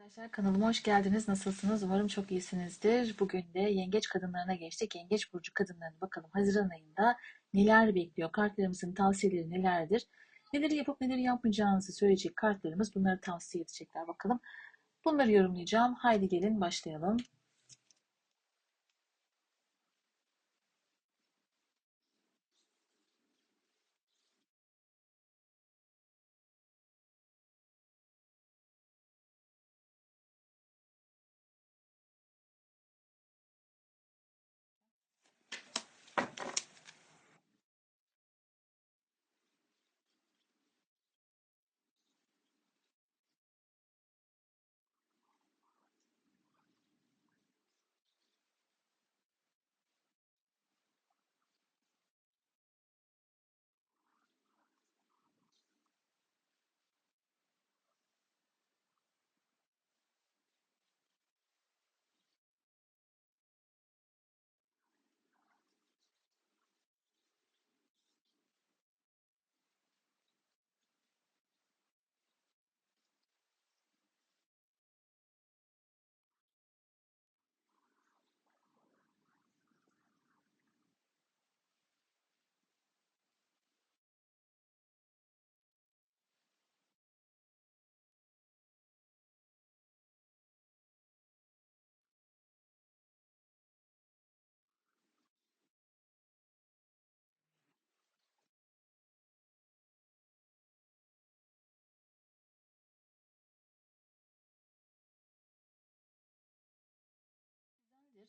Arkadaşlar kanalıma hoş geldiniz. Nasılsınız? Umarım çok iyisinizdir. Bugün de yengeç kadınlarına geçtik. Yengeç burcu kadınlarına bakalım Haziran ayında neler bekliyor? Kartlarımızın tavsiyeleri nelerdir? Neleri yapıp neleri yapmayacağınızı söyleyecek kartlarımız bunları tavsiye edecekler. Bakalım bunları yorumlayacağım. Haydi gelin başlayalım.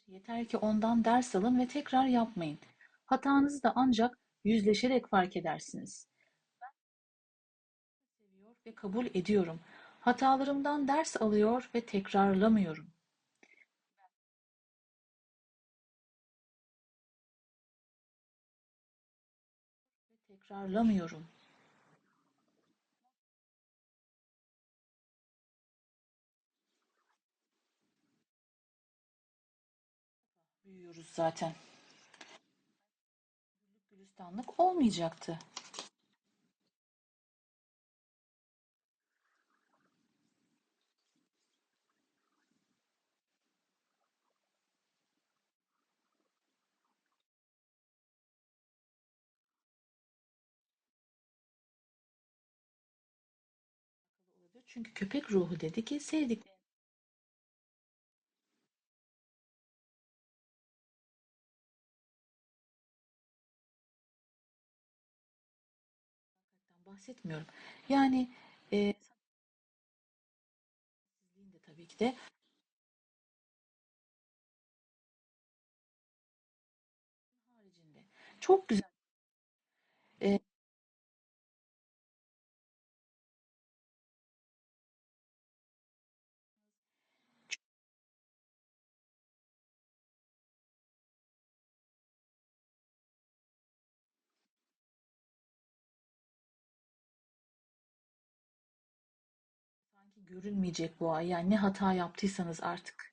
Yeter ki ondan ders alın ve tekrar yapmayın. Hatanızı da ancak yüzleşerek fark edersiniz. Seviyor ve kabul ediyorum. Hatalarımdan ders alıyor ve tekrarlamıyorum. Ve tekrarlamıyorum. Büyüyoruz zaten. Gülistanlık olmayacaktı. Çünkü köpek ruhu dedi ki sevdiklerini bahsetmiyorum. Yani e, de tabii ki de haricinde. Çok güzel. E, görünmeyecek bu ay. Yani ne hata yaptıysanız artık.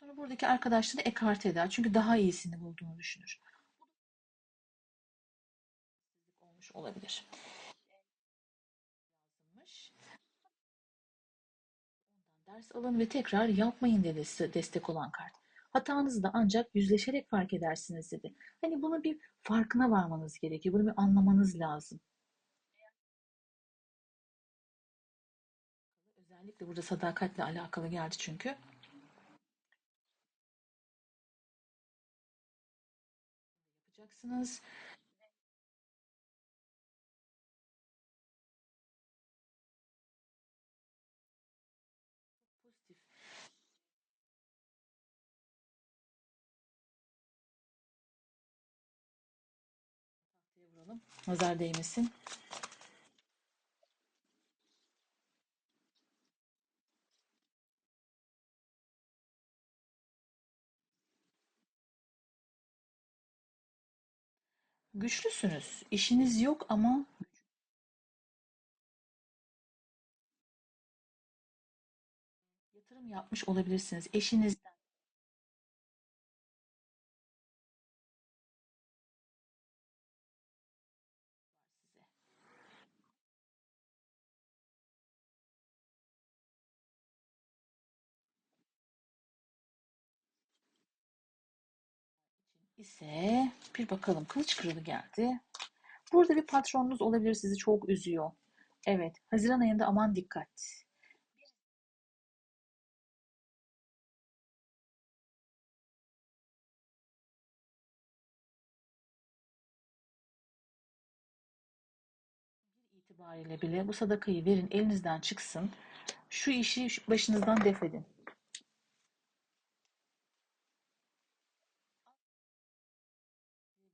Sonra buradaki arkadaşları ekarte eder. Çünkü daha iyisini bulduğunu düşünür. Olmuş olabilir. Ders alın ve tekrar yapmayın dedi size destek olan kart. Hatanızı da ancak yüzleşerek fark edersiniz dedi. Hani bunu bir farkına varmanız gerekiyor. Bunu bir anlamanız lazım. Özellikle burada sadakatle alakalı geldi çünkü. Yapacaksınız. Vuralım. Nazar değmesin. Güçlüsünüz. İşiniz yok ama yatırım yapmış olabilirsiniz. Eşinizden ise bir bakalım kılıç kralı geldi. Burada bir patronunuz olabilir sizi çok üzüyor. Evet, Haziran ayında aman dikkat. İtibariyle bile bu sadakayı verin, elinizden çıksın. Şu işi başınızdan defedin.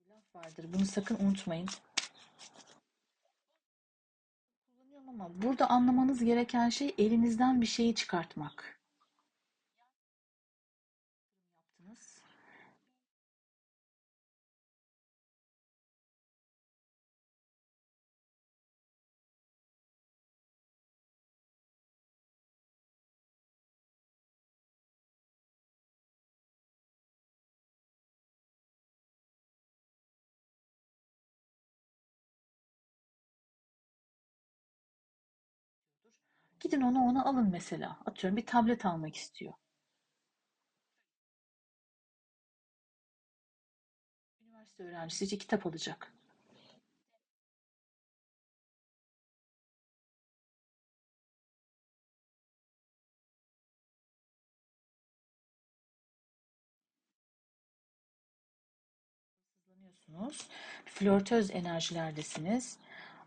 Bir laf vardır, bunu sakın unutmayın. Kullanıyorum ama burada anlamanız gereken şey elinizden bir şeyi çıkartmak. Gidin onu ona alın mesela. Atıyorum bir tablet almak istiyor. Üniversite öğrencisi için kitap alacak. Flörtöz enerjilerdesiniz.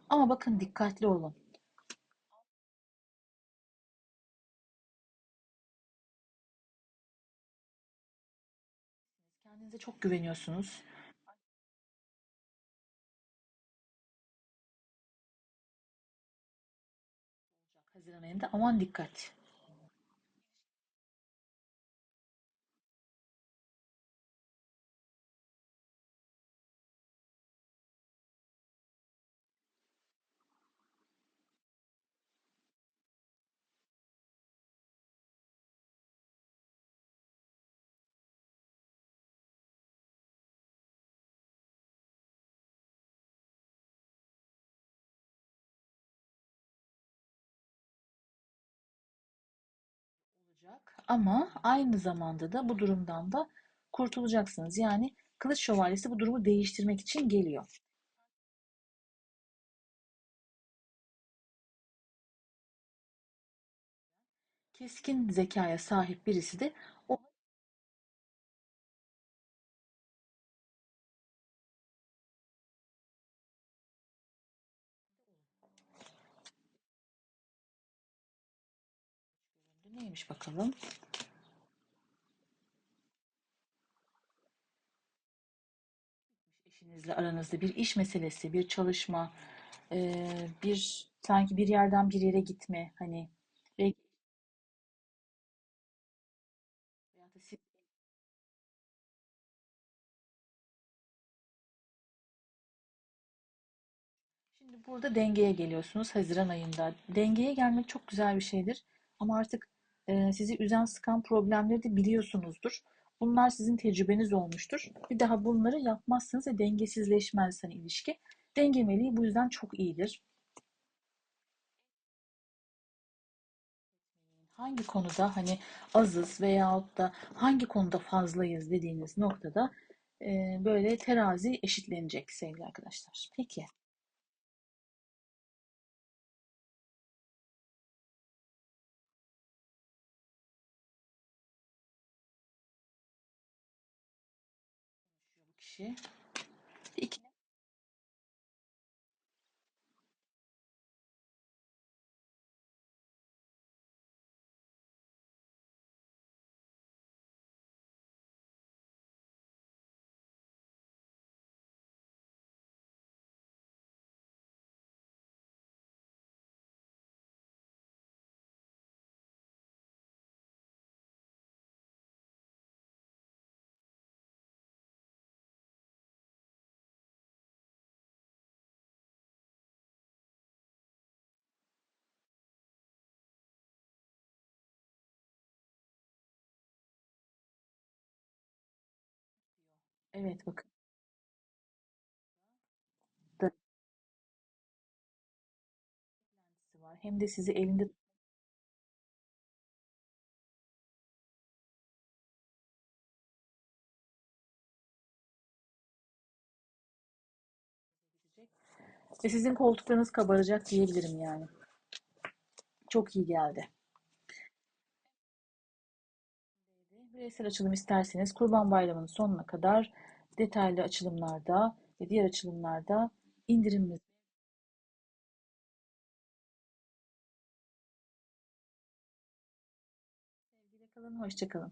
Ama bakın dikkatli olun. Kendinize çok güveniyorsunuz. Haziran ayında aman dikkat. Ama aynı zamanda da bu durumdan da kurtulacaksınız. Yani Kılıç Şövalyesi bu durumu değiştirmek için geliyor. Keskin zekaya sahip birisi de o neymiş bakalım. Eşinizle aranızda bir iş meselesi, bir çalışma, eee, bir sanki bir yerden bir yere gitme hani Şimdi burada dengeye geliyorsunuz Haziran ayında. Dengeye gelmek çok güzel bir şeydir. Ama artık e, sizi üzen, sıkan problemleri de biliyorsunuzdur. Bunlar sizin tecrübeniz olmuştur. Bir daha bunları yapmazsınız ve dengesizleşmez hani ilişki. Dengemeliği bu yüzden çok iyidir. Hangi konuda hani azız veyahut da hangi konuda fazlayız dediğiniz noktada e, böyle terazi eşitlenecek sevgili arkadaşlar. Peki. Bu Evet, bakın. Da Beklentisi var. Hem de sizi elinde. Ve sizin koltuklarınız kabaracak diyebilirim yani. Çok iyi geldi. Bireysel açılım isterseniz Kurban Bayramı'nın sonuna kadar detaylı açılımlarda ve diğer açılımlarda indirimimiz Sevgiyle kalın, hoşça kalın.